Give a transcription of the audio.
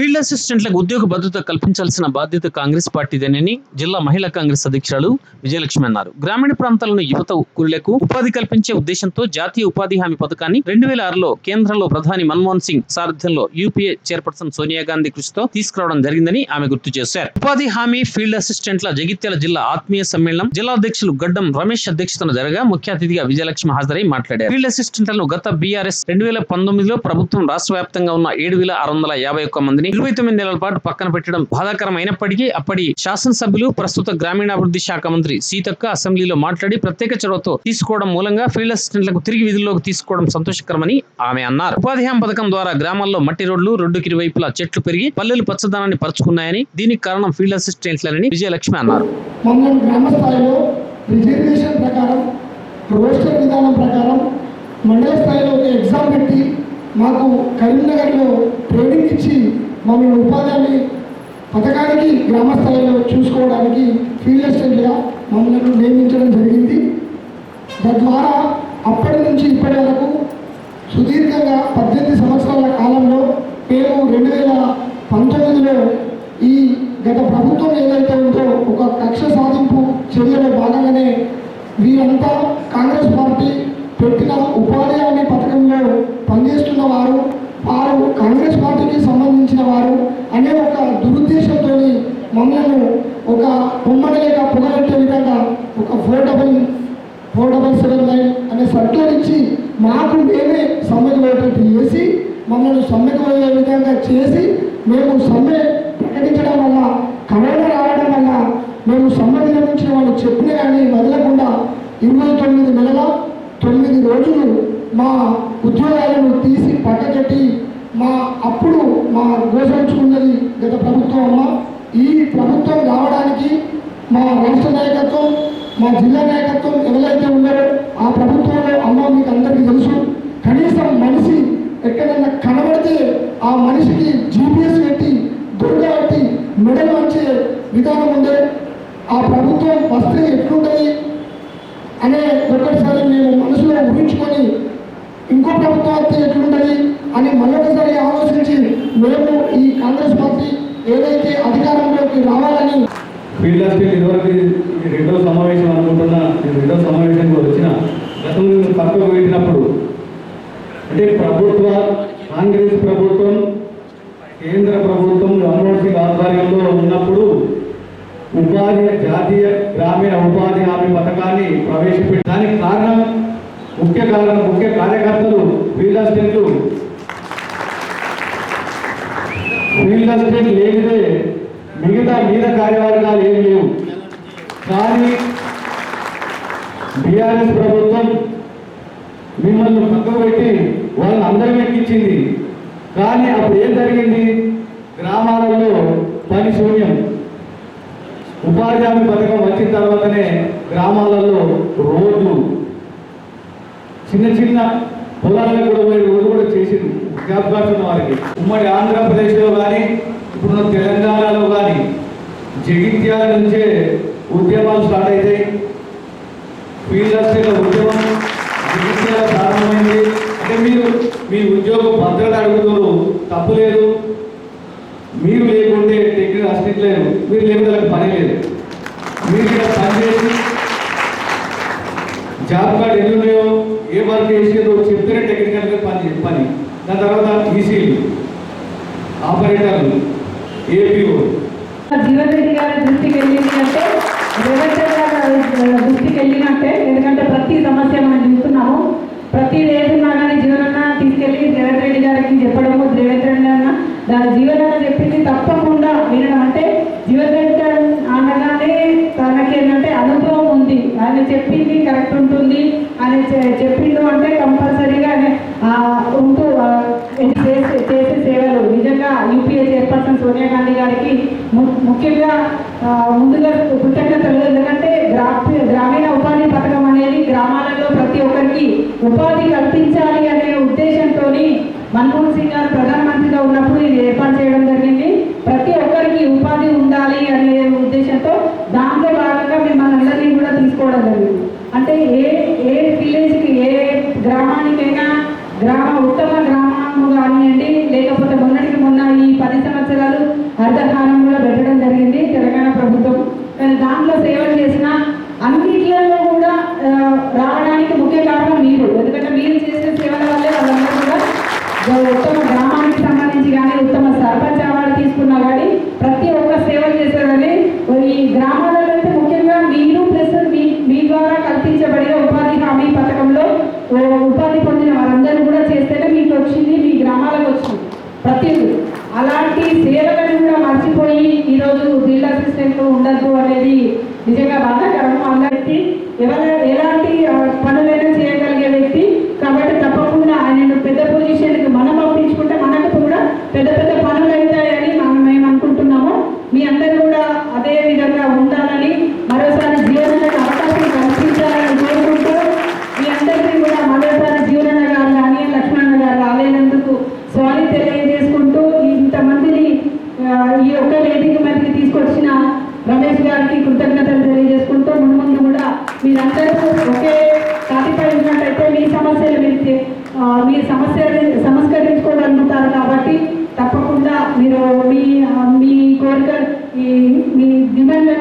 Field అసిస్టెంట్లకు ఉద్యోగ భద్రత కల్పించాల్సిన బాధ్యత కాంగ్రెస్ పార్టీదేనని జిల్లా మహిళా కాంగ్రెస్ అధ్యక్షురాలు విజయలక్ష్మి అన్నారు. గ్రామీణ ప్రాంతాలను యువత కురులకు ఉపాధి కల్పించే ఉద్దేశంతో జాతీయ ఉపాధి హామీ పథకాన్ని రెండు వేల ఆరులో కేంద్రంలో ప్రధాని మన్మోహన్ సింగ్ సారథ్యంలో యూపీఏ చైర్పర్సన్ సోనియా గాంధీ కృషితో తీసుకురావడం జరిగిందని ఆమె గుర్తు చేశారు. ఉపాధి హామీ ఫీల్డ్ అసిస్టెంట్ల జగిత్యాల జిల్లా ఆత్మీయ సమ్మేళనం జిల్లా అధ్యక్షులు గడ్డం రమేష్ అధ్యక్షతన జరగా ముఖ్య అతిథిగా విజయలక్ష్మి హాజరై మాట్లాడారు. ఫీల్డ్ అసిస్టెంట్లను గత బీఆర్ఎస్ రెండు వేల పంతొమ్మిదిలో ప్రభుత్వం రాష్ట్ర వ్యాప్తంగా ఉన్న ఏడు వేల ఆరు వందల యాభై ఒక్క మందిని ఇరవై తొమ్మిది నెలల పాటు పక్కన పెట్టడం బాధాకరం అయినప్పటికీ అప్పటి శాసనసభ్యులు ప్రస్తుత గ్రామీణాభివృద్ధి శాఖ మంత్రి సీతక్క అసెంబ్లీలో మాట్లాడి ప్రత్యేక చొరవతో తీసుకోవడం మూలంగా ఫీల్డ్ అసిస్టెంట్లకు తిరిగి విధుల్లోకి తీసుకోవడం సంతోషకరమని ఆమె అన్నారు. ఉపాధి హామీ పథకం ద్వారా గ్రామాల్లో మట్టి రోడ్లు రోడ్డుకి ఇరువైపులా చెట్లు పెరిగి పల్లెలు పచ్చదనాన్ని పరుచుకున్నాయని దీనికి కారణం ఫీల్డ్ అసిస్టెంట్లని విజయలక్ష్మి అన్నారు. మండల స్థాయిలో ఒక ఎగ్జామ్ పెట్టి మాకు కరీంనగర్లో మమ్మల్ని ఉపాధి పథకానికి గ్రామ స్థాయిలో చూసుకోవడానికి ఫీల్డ్ అసిస్టెంట్గా మమ్మల్ని నియమించడం జరిగింది. తద్వారా అప్పటి నుంచి ఇప్పటి వరకు సుదీర్ఘంగా పద్దెనిమిది సంవత్సరాల కాలంలో మేము రెండు వేల పంతొమ్మిదిలో ఈ గత ప్రభుత్వం ఏదైతే ఉందో ఒక కక్ష సాధింపు చర్యలో భాగంగానే వీరంతా కాంగ్రెస్ పార్టీ పెట్టిన ఉపాధి హామీ పథకంలో పనిచేస్తున్న వారు కాంగ్రెస్ పార్టీకి సంబంధించిన వారు అనే ఒక దురుద్దేశంతో మమ్మల్ని ఒక ఉమ్మడి లేక పొగలెట్టే విధంగా ఒక four double four double seven nine అనే సర్క్యులర్ ఇచ్చి మాకు మేమే సమ్మెకు చేసి మమ్మల్ని సమ్మెకు విధంగా చేసి మేము సమ్మె ప్రకటించడం వల్ల కరోనా రావడం వల్ల మేము సమ్మె విరమించిన వాళ్ళు చెప్పినా కానీ వదలకుండా ఇరవై తొమ్మిది నెలల తొమ్మిది రోజులు మా ఉద్యోగాలను తీసి పక్కకెట్టి అప్పుడు మా గత ప్రభుత్వం అమ్మ. ఈ ప్రభుత్వం రావడానికి మా రాష్ట్ర నాయకత్వం మా జిల్లా నాయకత్వం ఎవరైతే ఉన్నారో ఆ ప్రభుత్వంలో అమ్మ మీకు అందరికీ తెలుసు. కనీసం మనిషి ఎక్కడైనా కనబడితే ఆ మనిషికి జీపీఎస్ పెట్టి దొరకబట్టి మెడలు వచ్చే విధానం ఉండే ఆ ప్రభుత్వం వస్తే ఎట్లుంటుంది అనే ఒక్కటిసారి మేము మనసులో ఊహించుకొని ఇంకో ప్రభుత్వం వస్తే ఎట్లుంటుంది అని మరొకసారి ఆలోచించి మేము ఈ కాంగ్రెస్ పార్టీ ఏదైతే అధికారంలోకి రావాలని ఇదివరకు రెండో సమావేశం అనుకుంటున్నా నేను రెండో సమావేశానికి వచ్చిన గతంలో నేను పక్కకు అంటే ప్రభుత్వ కాంగ్రెస్ ప్రభుత్వం కేంద్ర ప్రభుత్వం మన్మోహన్ సింగ్ ఆధ్వర్యంలో ఉన్నప్పుడు ఉపాధి జాతీయ గ్రామీణ ఉపాధి హామీ పథకాన్ని ప్రవేశపెట్టి దానికి కారణం ముఖ్య కారణం ముఖ్య కార్యకర్తలు ఫీల్డ్ అసిస్టెంట్లు ఫీల్డ్ లేనిదే మిగతా మీద కార్యవర్గాలు ఏమి లేవు. కానీ బీఆర్ఎస్ ప్రభుత్వం మిమ్మల్ని పక్కకు పెట్టి వాళ్ళని అందరం ఎక్కించింది. కానీ అప్పుడు ఏం జరిగింది? గ్రామాలలో పని శూన్యం. ఉపాధి హామీ పథకం వచ్చిన తర్వాతనే గ్రామాలలో రోడ్లు. చిన్న చిన్న పొలాలకు కూడా పోయి రోడ్లు కూడా చేసింది జ్ఞాపకాస్తున్న వారికి ఉమ్మడి ఆంధ్రప్రదేశ్లో కానీ ఇప్పుడున్న తెలంగాణలో కానీ జగిత్యాల నుంచే ఉద్యమాలు స్టార్ట్ అవుతాయి ఫీల్డ్ ఉద్యమం జగిత్యాల ప్రారంభమైంది. అంటే మీరు మీ ఉద్యోగ భద్రత అడుగుతారు తప్పు లేదు. మీరు లేకుంటే టెక్నికల్ అసిస్టెంట్ లేదు మీరు లేకపోతే పని లేదు. మీరు ఇక్కడ పనిచేసి జాబ్ కార్డ్ ఎన్ని ఉన్నాయో ఏ వర్క్ చేసేదో చెప్తేనే టెక్నికల్గా పని పని. దాని తర్వాత ఈసీలు ఆపరేటర్లు ఏపీఓ జీవన్ రెడ్డి గారి దృష్టికి వెళ్ళింది అంటే రేవంత్ గారి దృష్టికి వెళ్ళినట్టే ఎందుకంటే ప్రతి సమస్య మనం చూస్తున్నాము. ప్రతి ఏదున్నా కానీ జీవనన్న తీసుకెళ్ళి రేవంత్ రెడ్డి గారికి చెప్పడము రేవంత్ రెడ్డి అన్న దాని జీవనన్న చెప్పింది తప్పకుండా వినడం అంటే జీవన్ రెడ్డి అనుభవం ఉంది. ఆయన చెప్పింది కరెక్ట్ ఉంటుంది. ఆయన చెప్పిండు అంటే కంపల్సరీగా ఉంటూ చేసే చేసే సేవలు. నిజంగా యూపీఏ చైర్పర్సన్ సోనియా గాంధీ గారికి ము- ముఖ్యంగా ముందుగా కృతజ్ఞతలు. ఎందుకంటే గ్రా గ్రామీణ ఉపాధి పథకం అనేది గ్రామాలలో ప్రతి ఒక్కరికి ఉపాధి కల్పించాలి అనే ఉద్దేశంతో మన్మోహన్ సింగ్ గారు ప్రధానమంత్రిగా ఉన్నప్పుడు కూడా జరిగింది. అంటే ఏ ఏ విలేజ్కి ఏ గ్రామానికైనా గ్రామ ఉత్తమ గ్రామము కానివ్వండి లేకపోతే మొన్నటికి మొన్న ఈ పది సంవత్సరాలు అర్ధహారం కూడా పెట్టడం జరిగింది తెలంగాణ ప్రభుత్వం. కానీ దాంట్లో సేవలు చేసిన అన్నిట్లలో కూడా రావడానికి ముఖ్య కారణం మీరు. ఎందుకంటే మీరు ప్రతి అలాంటి సేవలను కూడా మర్చిపోయి ఈరోజు ఫీల్డ్ అసిస్టెంట్లు ఉండద్దు అనేది నిజంగా బాధాకరం. అందరికీ ఎవరు ఎలా ఒకే తాటిపై ఉన్నట్టయితే మీ సమస్యలు మీరు మీ సమస్యలు సంస్కరించుకోగలుగుతారు కాబట్టి తప్పకుండా మీరు మీ మీ కోరిక మీ డిమాండ్